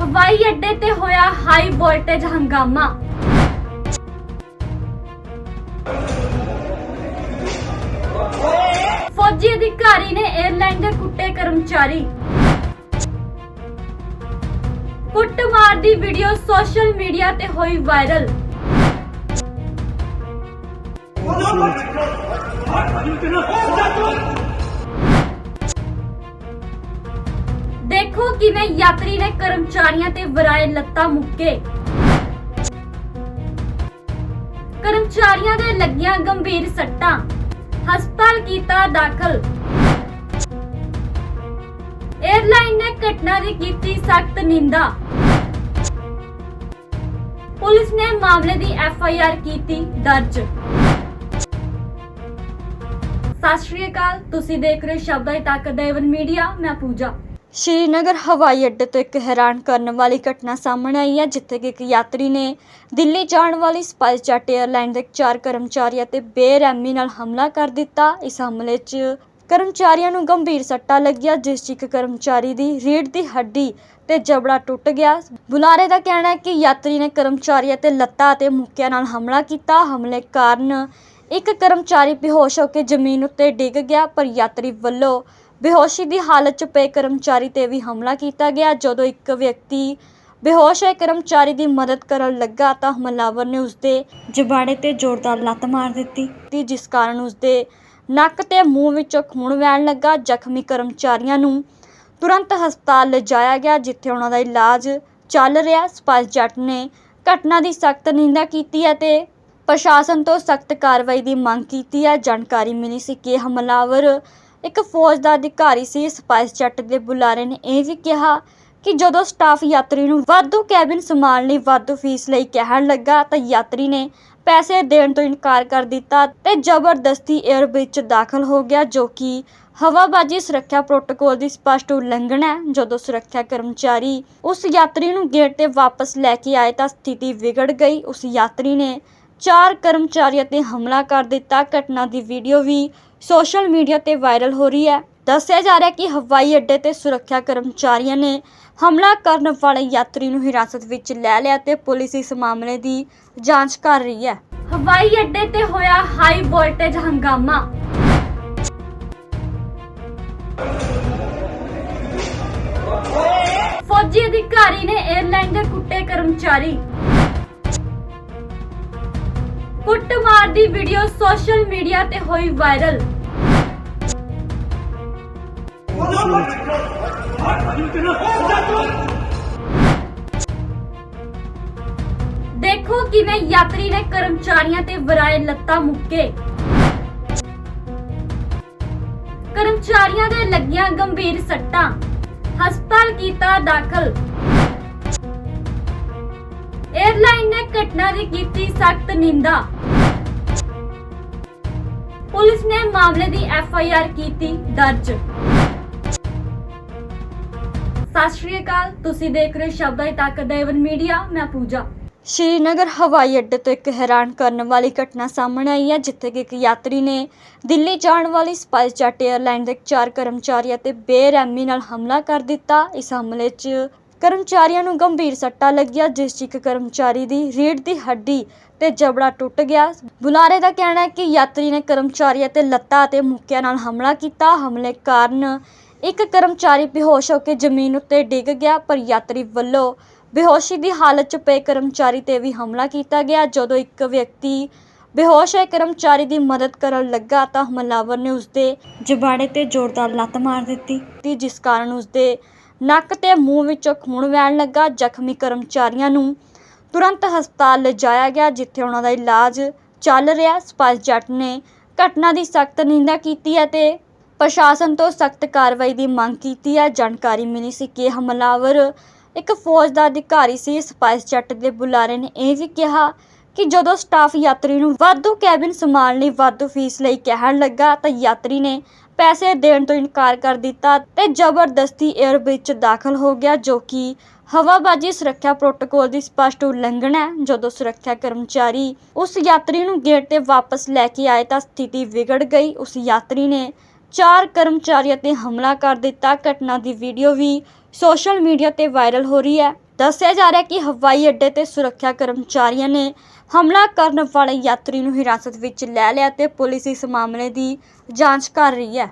ਹਵਾਈ ਅੱਡੇ ਤੇ ਹੋਇਆ ਹਾਈ ਵੋਲਟੇਜ ਹੰਗਾਮਾ। ਫੌਜੀ ਅਧਿਕਾਰੀ ਨੇ 에ਅਰਲਾਈਨ ਦੇ ਕੁੱਟੇ ਕਰਮਚਾਰੀ। ਕੁੱਟਮਾਰ ਦੀ ਵੀਡੀਓ ਸੋਸ਼ਲ ਮੀਡੀਆ ਤੇ ਹੋਈ ਵਾਇਰਲ ਕਿਵੇਂ ਯਾਤਰੀ ਨੇ ਕਰਮਚਾਰੀਆਂ ਤੇ ਵਰਾਏ ਲੱਤਾਂ ਮੁੱਕੇ। ਕਰਮਚਾਰੀਆਂ ਦੇ ਲੱਗੀਆਂ ਗੰਭੀਰ ਸੱਟਾਂ। ਹਸਪਤਾਲ ਕੀਤਾ ਦਾਖਲ। 에ਅਰਲਾਈਨ ਨੇ ਘਟਨਾ ਦੀ ਕੀਤੀ ਸਖਤ ਨਿੰਦਾ। ਪੁਲਿਸ ਨੇ ਮਾਮਲੇ ਦੀ ਐਫ ਆਈ ਆਰ ਕੀਤੀ ਦਰਜ। ਸਤਿ ਸ਼੍ਰੀ ਅਕਾਲ, ਤੁਸੀਂ ਦੇਖ ਰਹੇ ਹੋ ਸ਼ਬਦਾਂ ਦੀ ਤਾਕਤ ਦਾ ਏਵਨ ਮੀਡੀਆ, ਮੈਂ ਪੂਜਾ। ਸ਼੍ਰੀਨਗਰ ਹਵਾਈ ਅੱਡੇ ਤੋਂ ਇੱਕ ਹੈਰਾਨ ਕਰਨ ਵਾਲੀ ਘਟਨਾ ਸਾਹਮਣੇ ਆਈ ਹੈ, ਜਿੱਥੇ ਕਿ ਇੱਕ ਯਾਤਰੀ ਨੇ ਦਿੱਲੀ ਜਾਣ ਵਾਲੀ ਸਪਾਈਸ ਜੈਟ 에ਅਰਲਾਈਨ ਦੇ ਚਾਰ ਕਰਮਚਾਰੀਆਂ ਤੇ ਬੇਰਹਿਮੀ ਨਾਲ ਹਮਲਾ ਕਰ ਦਿੱਤਾ। ਇਸ ਹਮਲੇ 'ਚ ਕਰਮਚਾਰੀਆਂ ਨੂੰ ਗੰਭੀਰ ਸੱਟਾਂ ਲੱਗੀਆਂ, ਜਿਸ 'ਚ ਇੱਕ ਕਰਮਚਾਰੀ ਦੀ ਰੀੜ੍ਹ ਦੀ ਹੱਡੀ ਤੇ ਜਬੜਾ ਟੁੱਟ ਗਿਆ। ਬੁਲਾਰੇ ਦਾ ਕਹਿਣਾ ਹੈ ਕਿ ਯਾਤਰੀ ਨੇ ਕਰਮਚਾਰੀਆਂ ਤੇ ਲੱਤਾਂ ਅਤੇ ਮੁੱਕਿਆਂ ਨਾਲ ਹਮਲਾ ਕੀਤਾ। ਹਮਲੇ ਕਾਰਨ ਇੱਕ ਕਰਮਚਾਰੀ ਬੇਹੋਸ਼ ਹੋ ਕੇ ਜ਼ਮੀਨ ਉੱਤੇ ਡਿੱਗ ਗਿਆ, ਪਰ ਯਾਤਰੀ ਵੱਲੋਂ ਬੇਹੋਸ਼ੀ ਦੀ ਹਾਲਤ 'ਚ ਪਏ ਕਰਮਚਾਰੀ ਤੇ ਵੀ ਹਮਲਾ ਕੀਤਾ ਗਿਆ। ਜਦੋਂ ਇੱਕ ਵਿਅਕਤੀ ਬੇਹੋਸ਼ ਹੋਏ ਕਰਮਚਾਰੀ ਦੀ ਮਦਦ ਕਰਨ ਲੱਗਾ ਤਾਂ ਹਮਲਾਵਰ ਨੇ ਉਸਦੇ ਜਬਾੜੇ ਤੇ ਜ਼ੋਰਦਾਰ ਲੱਤ ਮਾਰ ਦਿੱਤੀ। ਜਿਸ ਕਾਰਨ ਉਸਦੇ ਨੱਕ ਤੇ ਮੂੰਹ ਵਿੱਚੋਂ ਖੂਨ ਵਹਿਣ ਲੱਗਾ, ਜ਼ਖਮੀ ਕਰਮਚਾਰੀਆਂ ਨੂੰ ਤੁਰੰਤ ਹਸਪਤਾਲ ਲਿਜਾਇਆ ਗਿਆ, ਜਿੱਥੇ ਉਹਨਾਂ ਦਾ ਇਲਾਜ ਚੱਲ ਰਿਹਾ। ਸਪਾਈਸ ਜੱਟ ਨੇ ਘਟਨਾ ਦੀ ਸਖਤ ਨਿੰਦਾ ਕੀਤੀ ਹੈ ਤੇ ਪ੍ਰਸ਼ਾਸਨ ਤੋਂ ਸਖਤ ਕਾਰਵਾਈ ਦੀ ਮੰਗ ਕੀਤੀ ਹੈ। ਜਾਣਕਾਰੀ ਮਿਲੀ ਸੀ ਕਿ ਹਮਲਾਵਰ ਇੱਕ ਫੌਜ ਦਾ ਅਧਿਕਾਰੀ ਸੀ, ਸਪਾਈਸ ਜੱਟ ਦੇ ਬੁਲਾਰੇ ਨੇ ਇਹ ਵੀ ਕਿਹਾ ਕਿ ਜਦੋਂ ਸਟਾਫ ਯਾਤਰੀ ਨੂੰ ਵਾਧੂ ਕੈਬਿਨ ਸਮਾਨ ਲਈ ਵਾਧੂ ਫੀਸ ਲਈ ਕਹਿਣ ਲੱਗਾ ਤਾਂ ਯਾਤਰੀ ਨੇ ਪੈਸੇ ਦੇਣ ਤੋਂ ਇਨਕਾਰ ਕਰ ਦਿੱਤਾ ਤੇ ਜ਼ਬਰਦਸਤੀ 에ਅਰ ਵਿੱਚ ਦਾਖਲ ਹੋ ਗਿਆ, ਜੋ ਕਿ ਹਵਾਬਾਜੀ ਸੁਰੱਖਿਆ ਪ੍ਰੋਟੋਕੋਲ ਦੀ ਸਪਸ਼ਟ ਉਲੰਘਣਾ ਹੈ। ਜਦੋਂ ਸੁਰੱਖਿਆ ਕਰਮਚਾਰੀ ਉਸ ਯਾਤਰੀ ਨੂੰ ਗੇਟ ਤੇ ਵਾਪਸ ਲੈ ਕੇ ਆਏ ਤਾਂ ਸਥਿਤੀ ਵਿਗੜ ਗਈ। ਉਸ ਯਾਤਰੀ ਨੇ ਚਾਰ ਕਰਮਚਾਰੀਆਂ ਤੇ ਹਮਲਾ ਕਰ ਦਿੱਤਾ। ਘਟਨਾ ਦੀ ਵੀਡੀਓ ਵੀ ਸੋਸ਼ਲ ਮੀਡੀਆ ਤੇ ਵਾਇਰਲ ਹੋ ਰਹੀ ਹੈ। ਦੱਸਿਆ ਜਾ ਰਿਹਾ ਹੈ ਕਿ ਹਵਾਈ ਅੱਡੇ ਤੇ ਸੁਰੱਖਿਆ ਕਰਮਚਾਰੀਆਂ ਨੇ ਹਮਲਾ ਕਰਨ ਵਾਲੇ ਯਾਤਰੀ ਨੂੰ ਹਿਰਾਸਤ ਵਿੱਚ ਲੈ ਲਿਆ ਤੇ ਪੁਲਿਸ ਇਸ ਮਾਮਲੇ ਦੀ ਜਾਂਚ ਕਰ ਰਹੀ ਹੈ। ਹਵਾਈ ਅੱਡੇ ਤੇ ਹੋਇਆ ਹਾਈ ਵੋਲਟੇਜ ਹੰਗਾਮਾ। ਫੌਜੀ ਅਧਿਕਾਰੀ ਨੇ 에ਅਰਲਾਈਨ ਦੇ ਕੁੱਟੇ ਕਰਮਚਾਰੀ। ਕੁੱਟਮਾਰ ਦੀ ਵੀਡੀਓ ਸੋਸ਼ਲ ਮੀਡੀਆ ਤੇ ਹੋਈ ਵਾਇਰਲ ਦੇਖੋ ਕਿਵੇਂ ਯਾਤਰੀ ਨੇ ਕਰਮਚਾਰੀਆਂ ਤੇ ਵਰਾਏ ਲੱਤਾਂ ਮੁੱਕੇ। ਕਰਮਚਾਰੀਆਂ ਦੇ ਲੱਗੀਆਂ ਗੰਭੀਰ ਸੱਟਾਂ। ਹਸਪਤਾਲ ਕੀਤਾ ਦਾਖਲ। 에ਅਰਲਾਈਨ ਨੇ ਘਟਨਾ ਦੀ ਕੀਤੀ ਸਖਤ ਨਿੰਦਾ। ਪੁਲਿਸ ਨੇ ਮਾਮਲੇ ਦੀ ਐਫ ਆਈ ਆਰ ਕੀਤੀ ਦਰਜ। ਸਤਿ ਸ਼੍ਰੀ ਅਕਾਲ, ਤੁਸੀਂ ਦੇਖ ਰਹੇ ਸ਼ਬਦਾਂ ਦੀ ਤਾਕਤ ਦਾ ਏਵਨ ਮੀਡੀਆ, ਮੈਂ ਪੂਜਾ। ਸ਼੍ਰੀਨਗਰ ਹਵਾਈ ਅੱਡੇ ਤੋਂ ਇੱਕ ਹੈਰਾਨ ਕਰਨ ਵਾਲੀ ਘਟਨਾ ਸਾਹਮਣੇ ਆਈ ਹੈ, ਜਿੱਥੇ ਕਿ ਇੱਕ ਯਾਤਰੀ ਨੇ ਦਿੱਲੀ ਜਾਣ ਵਾਲੀ ਸਪਾਈਸ ਜੈਟ 에ਅਰਲਾਈਨ ਦੇ ਚਾਰ ਕਰਮਚਾਰੀਆਂ ਤੇ ਬੇਰਹਿਮੀ ਨਾਲ ਹਮਲਾ ਕਰ ਦਿੱਤਾ। ਇਸ ਹਮਲੇ 'ਚ ਕਰਮਚਾਰੀਆਂ ਨੂੰ ਗੰਭੀਰ ਸੱਟਾਂ ਲੱਗੀਆਂ, ਜਿਸ 'ਚ ਇੱਕ ਕਰਮਚਾਰੀ ਦੀ ਰੀੜ੍ਹ ਦੀ ਹੱਡੀ ਤੇ ਜਬੜਾ ਟੁੱਟ ਗਿਆ। ਬੁਲਾਰੇ ਦਾ ਕਹਿਣਾ ਹੈ ਕਿ ਯਾਤਰੀ ਨੇ ਕਰਮਚਾਰੀਆਂ ਤੇ ਲੱਤਾਂ ਅਤੇ ਮੁੱਕਿਆਂ ਨਾਲ ਹਮਲਾ ਕੀਤਾ। ਹਮਲੇ ਕਾਰਨ ਇੱਕ ਕਰਮਚਾਰੀ ਬੇਹੋਸ਼ ਹੋ ਕੇ ਜ਼ਮੀਨ ਉੱਤੇ ਡਿੱਗ ਗਿਆ, ਪਰ ਯਾਤਰੀ ਵੱਲੋਂ ਬੇਹੋਸ਼ੀ ਦੀ ਹਾਲਤ 'ਚ ਪਏ ਕਰਮਚਾਰੀ ਤੇ ਵੀ ਹਮਲਾ ਕੀਤਾ ਗਿਆ। ਜਦੋਂ ਇੱਕ ਵਿਅਕਤੀ ਬੇਹੋਸ਼ ਹੋਏ ਕਰਮਚਾਰੀ ਦੀ ਮਦਦ ਕਰਨ ਲੱਗਾ ਤਾਂ ਹਮਲਾਵਰ ਨੇ ਉਸਦੇ ਜਬਾੜੇ ਤੇ ਜ਼ੋਰਦਾਰ ਲੱਤ ਮਾਰ ਦਿੱਤੀ। ਜਿਸ ਕਾਰਨ ਉਸਦੇ ਨੱਕ ਤੇ ਮੂੰਹ ਵਿੱਚੋਂ ਖੂਨ ਵਹਿਣ ਲੱਗਾ ਜ਼ਖਮੀ ਕਰਮਚਾਰੀਆਂ ਨੂੰ। ਤੁਰੰਤ ਹਸਪਤਾਲ ਲਿਜਾਇਆ ਗਿਆ, ਜਿੱਥੇ ਉਹਨਾਂ ਦਾ ਇਲਾਜ ਚੱਲ ਰਿਹਾ। ਸਪਾਈਸ ਜੱਟ ਨੇ ਘਟਨਾ ਦੀ ਸਖਤ ਨਿੰਦਾ ਕੀਤੀ ਹੈ ਤੇ ਪ੍ਰਸ਼ਾਸਨ ਤੋਂ ਸਖਤ ਕਾਰਵਾਈ ਦੀ ਮੰਗ ਕੀਤੀ ਹੈ। ਜਾਣਕਾਰੀ ਮਿਲੀ ਸੀ ਕਿ ਹਮਲਾਵਰ ਇੱਕ ਫੌਜ ਦਾ ਅਧਿਕਾਰੀ ਸੀ। ਸਪਾਈਸ ਜੱਟ ਦੇ ਬੁਲਾਰੇ ਨੇ ਇਹ ਵੀ ਕਿਹਾ ਕਿ ਜਦੋਂ ਸਟਾਫ ਯਾਤਰੀ ਨੂੰ ਵਾਧੂ ਕੈਬਿਨ ਸੰਭਾਲਣ ਲਈ ਵਾਧੂ ਫੀਸ ਲਈ ਕਹਿਣ ਲੱਗਾ ਤਾਂ ਯਾਤਰੀ ਨੇ ਪੈਸੇ ਦੇਣ ਤੋਂ ਇਨਕਾਰ ਕਰ ਦਿੱਤਾ ਤੇ ਜ਼ਬਰਦਸਤੀ 에ਅਰ ਵਿੱਚ ਦਾਖਲ ਹੋ ਗਿਆ, ਜੋ ਕਿ ਹਵਾਬਾਜੀ ਸੁਰੱਖਿਆ ਪ੍ਰੋਟੋਕੋਲ ਦੀ ਸਪਸ਼ਟ ਉਲੰਘਣਾ ਹੈ। ਜਦੋਂ ਸੁਰੱਖਿਆ ਕਰਮਚਾਰੀ ਉਸ ਯਾਤਰੀ ਨੂੰ ਗੇਟ ਤੇ ਵਾਪਸ ਲੈ ਕੇ ਆਏ ਤਾਂ ਸਥਿਤੀ ਵਿਗੜ ਗਈ। ਉਸ ਯਾਤਰੀ ਨੇ ਚਾਰ ਕਰਮਚਾਰੀਆਂ ਤੇ ਹਮਲਾ ਕਰ ਦਿੱਤਾ। ਘਟਨਾ ਦੀ ਵੀਡੀਓ ਵੀ ਸੋਸ਼ਲ ਮੀਡੀਆ ਤੇ ਵਾਇਰਲ ਹੋ ਰਹੀ ਹੈ। ਦੱਸਿਆ ਜਾ ਰਿਹਾ ਹੈ ਕਿ ਹਵਾਈ ਅੱਡੇ ਤੇ ਸੁਰੱਖਿਆ ਕਰਮਚਾਰੀਆਂ ਨੇ ਹਮਲਾ ਕਰਨ ਵਾਲੇ ਯਾਤਰੀ ਨੂੰ ਹਿਰਾਸਤ ਵਿੱਚ ਲੈ ਲਿਆ ਅਤੇ ਪੁਲਿਸ ਇਸ ਮਾਮਲੇ ਦੀ ਜਾਂਚ ਕਰ ਰਹੀ ਹੈ।